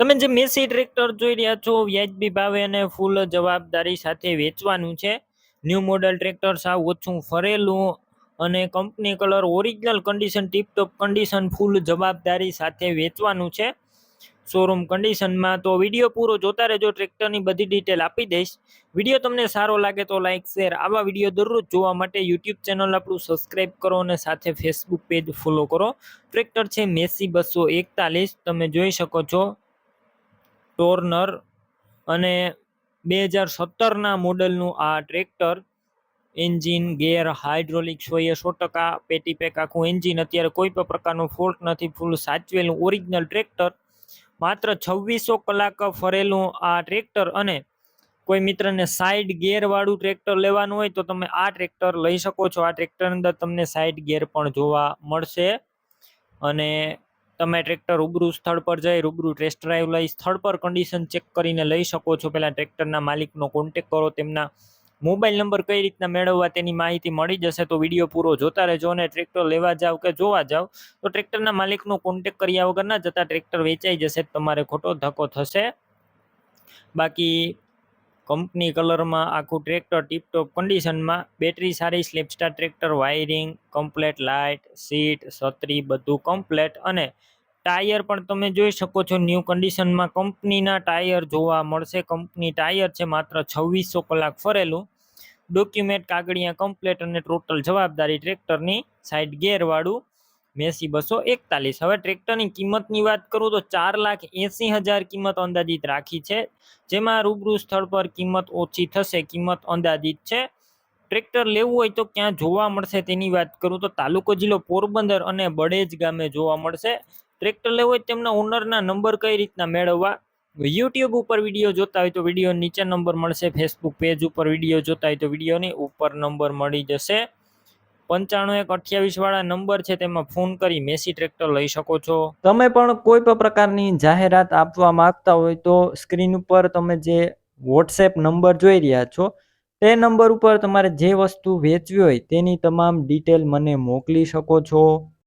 તમે જે Massey tractor જોઈ રહ્યા છો, વ્યાજબી ભાવે અને ફૂલ જવાબદારી સાથે વેચવાનું છે. ન્યૂ મોડલ ટ્રેક્ટર સાવ ઓછું ફરેલું અને company colour original condition tiptop condition full જવાબદારી સાથે વેચવાનું છે. શોરૂમ કન્ડિશનમાં તો વીડિયો પૂરો જોતા રહેજો ટ્રેક્ટરની બધી ડિટેલ આપી દઈશ. વીડિયો તમને સારો લાગે તો લાઇક શેર આવા વીડિયો દરરોજ જોવા માટે યુટ્યુબ ચેનલ આપણું સબસ્ક્રાઈબ કરો અને સાથે ફેસબુક પેજ ફોલો કરો. ટ્રેક્ટર છે મેસી બસો એકતાલીસ, તમે જોઈ શકો છો. ટોર્નર અને બે હજાર સત્તરના મોડલનું આ ટ્રેક્ટર એન્જિન ગેર હાઇડ્રોલિક જોઈએ સો ટકા પેટી પેક આખું એન્જિન અત્યારે કોઈ પણ પ્રકારનો ફોલ્ટ નથી, ફૂલ સાચવેલું ઓરિજિનલ ટ્રેક્ટર. માત્ર છવ્વીસો કલાક ફરેલું આ ટ્રેક્ટર અને કોઈ મિત્રને સાઈડ ગેરવાળું ટ્રેક્ટર લેવાનું હોય તો તમે આ ટ્રેક્ટર લઈ શકો છો. આ ટ્રેક્ટર અંદર તમને સાઈડ ગેર પણ જોવા મળશે. અને તમે ટ્રેક્ટર રૂબરૂ સ્થળ પર જઈ, રૂબરૂ ટેસ્ટ ડ્રાઈવ લઈ, સ્થળ પર કન્ડિશન ચેક કરીને લઈ શકો છો. પહેલાં ટ્રેક્ટરના માલિકનો કોન્ટેક કરો, તેમના મોબાઈલ નંબર કઈ રીતના મેળવવા તેની માહિતી મળી જશે તો વીડિયો પૂરો જોતા રહેજો અને ટ્રેક્ટર લેવા જાવ કે જોવા જાવ, તો ટ્રેક્ટરના માલિકનો કોન્ટેક કર્યા વગર ના જતા ટ્રેક્ટર વેચાઈ જશે, તમારે ખોટો ધક્કો થશે. બાકી કંપની કલરમાં આખું ટ્રેક્ટર ટીપટોપ કન્ડિશનમાં બેટરી સારી સ્લેપસ્ટાર tractor wiring complete light seat છત્રી, બધું કમ્પ્લેટ અને ટાયર પણ તમે જોઈ શકો છો, ન્યૂ કન્ડિશનમાં કંપનીના ટાયર જોવા મળશે. કંપની ટાયર છે માત્ર છવ્વીસો કલાક ફરેલું. ડોક્યુમેન્ટ કાગળિયા કમ્પ્લેટ અને ટોટલ જવાબદારી ટ્રેક્ટરની સાઈડ ગેરવાળું મેસી બસો એકતાલીસ. હવે ટ્રેક્ટરની કિંમતની વાત કરું તો ચાર લાખ એંસી હજાર કિંમત અંદાજિત રાખી છે. જેમાં રૂબરૂ સ્થળ પર કિંમત ઓછી થશે, કિંમત અંદાજિત છે. ટ્રેક્ટર લેવું હોય તો ક્યાં જોવા મળશે તેની વાત કરું તો તાલુકો જિલ્લો પોરબંદર અને બળેજ ગામે જોવા મળશે. ટ્રેક્ટર લેવું હોય તેમના ઓનરના નંબર કઈ રીતના મેળવવા? યુટ્યુબ ઉપર વીડિયો જોતા હોય તો વીડિયો નીચે નંબર મળશે ફેસબુક પેજ ઉપર વીડિયો જોતા હોય તો વિડીયોની ઉપર નંબર મળી જશે. પંચાણું એક અઠ્યાવીસ વાળા નંબર છે, તેમાં ફોન કરી મેસી ટ્રેક્ટર લઈ શકો છો. તમે પણ કોઈ પણ પ્રકારની જાહેરાત આપવા માંગતા હોય તો સ્ક્રીન ઉપર તમે જે વોટ્સએપ નંબર જોઈ રહ્યા છો, તે નંબર ઉપર તમારે જે વસ્તુ વેચવી હોય તેની તમામ ડિટેલ મને મોકલી શકો છો.